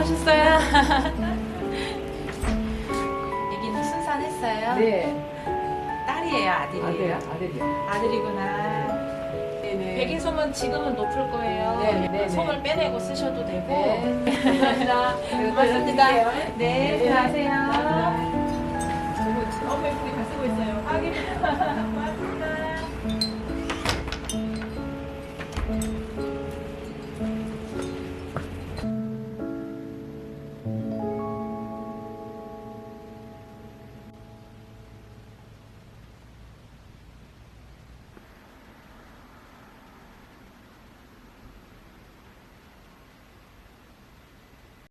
오셨어요. 여기는 순산했어요. 네. 딸이에요, 아들이에요? 아들, 아들이요. 아들이구나. 네네. 백인솜은 지금은 높을 거예요. 네, 네, 네. 솜을 빼내고 쓰셔도 되고. 네. 감사합니다. 고맙습니다. 네, 네. 감사합니다. 너무 예쁘게 잘 쓰고 있어요.